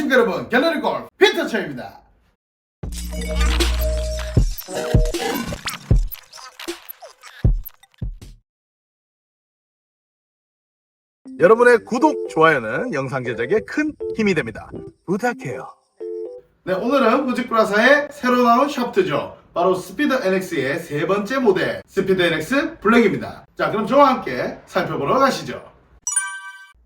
안녕하십니까 여러분 갤러리 골 피터처입니다 여러분의 구독, 좋아요는 영상 제작에 큰 힘이 됩니다. 부탁해요. 네, 오늘은 후지쿠라사의 새로 나온 샤프트죠. 바로 스피드 NX의 세 번째 모델, 스피드 NX 블랙입니다. 자, 그럼 저와 함께 살펴보러 가시죠.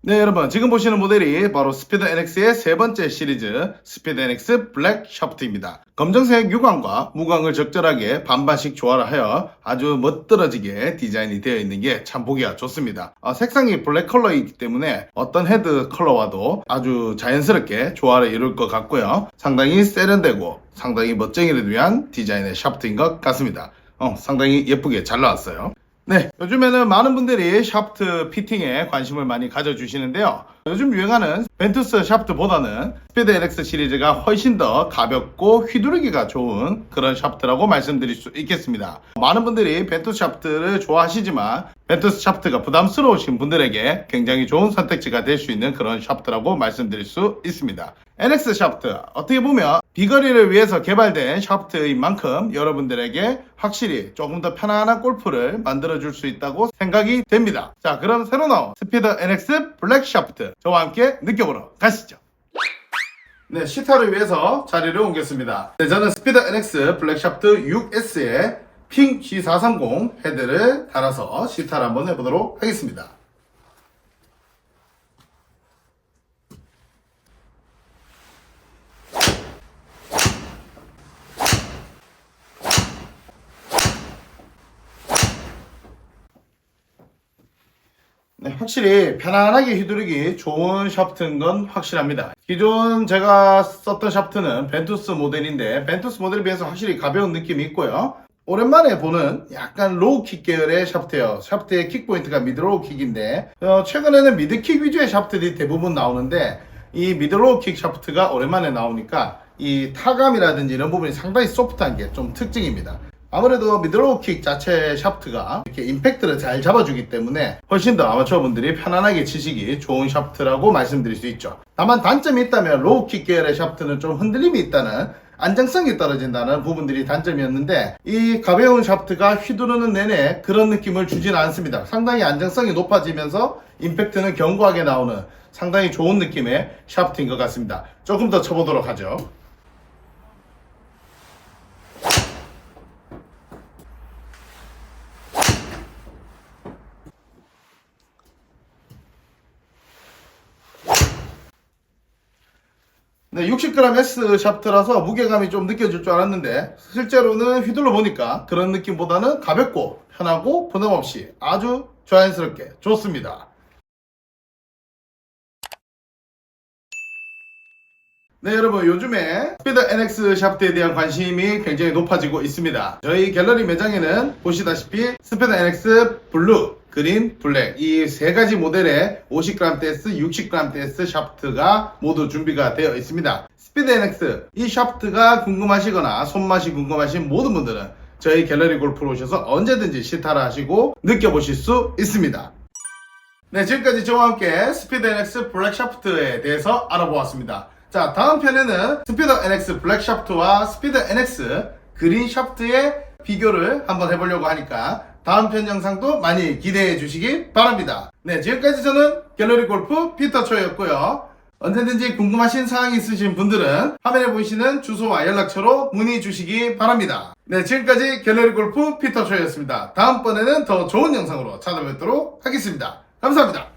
네, 여러분, 지금 보시는 모델이 바로 스피드 NX의 세 번째 시리즈, 스피드 NX 블랙 샤프트입니다. 검정색 유광과 무광을 적절하게 반반씩 조화를 하여 아주 멋들어지게 디자인이 되어 있는 게 참 보기가 좋습니다. 아, 색상이 블랙 컬러이기 때문에 어떤 헤드 컬러와도 아주 자연스럽게 조화를 이룰 것 같고요. 상당히 세련되고 상당히 멋쟁이를 위한 디자인의 샤프트인 것 같습니다. 어, 상당히 예쁘게 잘 나왔어요. 네, 요즘에는 많은 분들이 샤프트 피팅에 관심을 많이 가져주시는데요. 요즘 유행하는 벤투스 샤프트보다는 스피드 LX 시리즈가 훨씬 더 가볍고 휘두르기가 좋은 그런 샤프트라고 말씀드릴 수 있겠습니다. 많은 분들이 벤투스 샤프트를 좋아하시지만 벤투스 샤프트가 부담스러우신 분들에게 굉장히 좋은 선택지가 될 수 있는 그런 샤프트라고 말씀드릴 수 있습니다. NX 샤프트 어떻게 보면 비거리를 위해서 개발된 샤프트인 만큼 여러분들에게 확실히 조금 더 편안한 골프를 만들어 줄 수 있다고 생각이 됩니다. 자 그럼 새로 나온 스피드 NX 블랙 샤프트 저와 함께 느껴보러 가시죠. 네, 시타를 위해서 자리를 옮겼습니다. 네, 저는 스피드 NX 블랙 샤프트 6S에 핑 G430 헤드를 달아서 시타를 한번 해보도록 하겠습니다. 네, 확실히 편안하게 휘두르기 좋은 샤프트인 건 확실합니다. 기존 제가 썼던 샤프트는 벤투스 모델인데 벤투스 모델에 비해서 확실히 가벼운 느낌이 있고요. 오랜만에 보는 약간 로우 킥 계열의 샤프트예요. 샤프트의 킥 포인트가 미드 로우 킥인데 어, 최근에는 미드 킥 위주의 샤프트들이 대부분 나오는데 이 미드 로우 킥 샤프트가 오랜만에 나오니까 이 타감이라든지 이런 부분이 상당히 소프트한 게 좀 특징입니다. 아무래도 미드로우 킥 자체 샤프트가 이렇게 임팩트를 잘 잡아주기 때문에 훨씬 더 아마추어 분들이 편안하게 치시기 좋은 샤프트라고 말씀드릴 수 있죠. 다만 단점이 있다면 로우 킥 계열의 샤프트는 좀 흔들림이 있다는 안정성이 떨어진다는 부분들이 단점이었는데 이 가벼운 샤프트가 휘두르는 내내 그런 느낌을 주진 않습니다. 상당히 안정성이 높아지면서 임팩트는 견고하게 나오는 상당히 좋은 느낌의 샤프트인 것 같습니다. 조금 더 쳐보도록 하죠. 네, 60g S 샤프트라서 무게감이 좀 느껴질 줄 알았는데 실제로는 휘둘러 보니까 그런 느낌보다는 가볍고 편하고 부담 없이 아주 자연스럽게 좋습니다. 네 여러분 요즘에 스피드 NX 샤프트에 대한 관심이 굉장히 높아지고 있습니다 저희 갤러리 매장에는 보시다시피 스피드 NX 블루, 그린, 블랙. 이 세 가지 모델의 50g대S, 60g대S 샤프트가 모두 준비가 되어 있습니다. 스피드 NX 이 샤프트가 궁금하시거나 손맛이 궁금하신 모든 분들은 저희 갤러리 골프로 오셔서 언제든지 시타를 하시고 느껴보실 수 있습니다. 네, 지금까지 저와 함께 스피드 NX 블랙 샤프트에 대해서 알아보았습니다. 자, 다음 편에는 스피드 NX 블랙 샤프트와 스피드 NX 그린 샤프트의 비교를 한번 해보려고 하니까 다음 편 영상도 많이 기대해 주시기 바랍니다. 네, 지금까지 저는 갤러리 골프 피터초였고요. 언제든지 궁금하신 사항이 있으신 분들은 화면에 보이시는 주소와 연락처로 문의 주시기 바랍니다. 네, 지금까지 갤러리 골프 피터초였습니다. 다음번에는 더 좋은 영상으로 찾아뵙도록 하겠습니다. 감사합니다.